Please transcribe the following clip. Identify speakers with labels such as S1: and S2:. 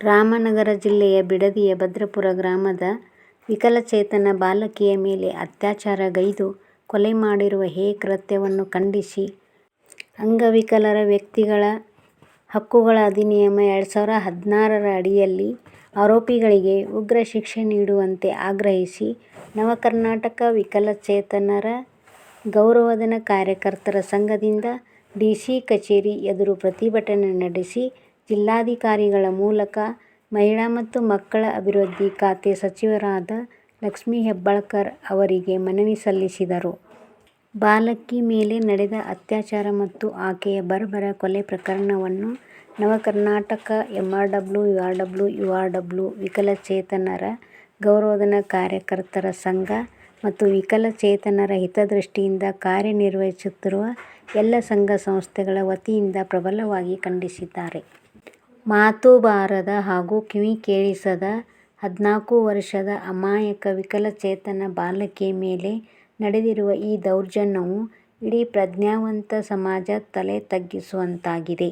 S1: ರಾಮನಗರ ಜಿಲ್ಲೆಯ ಬಿಡದಿಯ ಭದ್ರಪುರ ಗ್ರಾಮದ ವಿಕಲಚೇತನ ಬಾಲಕಿಯ ಮೇಲೆ ಅತ್ಯಾಚಾರಗೈದು ಕೊಲೆ ಮಾಡಿರುವ ಹೇ ಕೃತ್ಯವನ್ನು ಖಂಡಿಸಿ ಅಂಗವಿಕಲರ ವ್ಯಕ್ತಿಗಳ ಹಕ್ಕುಗಳ ಅಧಿನಿಯಮ ಎರಡು ಸಾವಿರ ಹದಿನಾರರ ಅಡಿಯಲ್ಲಿ ಆರೋಪಿಗಳಿಗೆ ಉಗ್ರ ಶಿಕ್ಷೆ ನೀಡುವಂತೆ ಆಗ್ರಹಿಸಿ ನವಕರ್ನಾಟಕ ವಿಕಲಚೇತನರ ಗೌರವಧನ ಕಾರ್ಯಕರ್ತರ ಸಂಘದಿಂದ ಡಿಸಿ ಕಚೇರಿ ಎದುರು ಪ್ರತಿಭಟನೆ ನಡೆಸಿ ಜಿಲ್ಲಾಧಿಕಾರಿಗಳ ಮೂಲಕ ಮಹಿಳಾ ಮತ್ತು ಮಕ್ಕಳ ಅಭಿವೃದ್ಧಿ ಖಾತೆ ಸಚಿವರಾದ ಲಕ್ಷ್ಮಿ ಹೆಬ್ಬಾಳ್ಕರ್ ಅವರಿಗೆ ಮನವಿ ಸಲ್ಲಿಸಿದರು. ಬಾಲಕಿ ಮೇಲೆ ನಡೆದ ಅತ್ಯಾಚಾರ ಮತ್ತು ಆಕೆಯ ಬರ್ಬರ ಕೊಲೆ ಪ್ರಕರಣವನ್ನು ನವಕರ್ನಾಟಕ ಎಂಆರ್ಡಬ್ಲ್ಯೂ, ಯುಆರ್ಡಬ್ಲ್ಯೂ ಯುಆರ್ಡಬ್ಲ್ಯೂ ವಿಕಲಚೇತನರ ಗೌರವಧನ ಕಾರ್ಯಕರ್ತರ ಸಂಘ ಮತ್ತು ವಿಕಲಚೇತನರ ಹಿತದೃಷ್ಟಿಯಿಂದ ಕಾರ್ಯನಿರ್ವಹಿಸುತ್ತಿರುವ ಎಲ್ಲ ಸಂಘ ಸಂಸ್ಥೆಗಳ ವತಿಯಿಂದ ಪ್ರಬಲವಾಗಿ ಖಂಡಿಸಿದ್ದಾರೆ. ಮಾತು ಬಾರದ ಹಾಗೂ ಕಿವಿ ಕೇಳಿಸದ ಹದ್ನಾಲ್ಕು ವರ್ಷದ ಅಮಾಯಕ ವಿಕಲಚೇತನ ಬಾಲಕಿಯ ಮೇಲೆ ನಡೆದಿರುವ ಈ ದೌರ್ಜನ್ಯವು ಇಡೀ ಪ್ರಜ್ಞಾವಂತ ಸಮಾಜ ತಲೆ ತಗ್ಗಿಸುವಂತಾಗಿದೆ.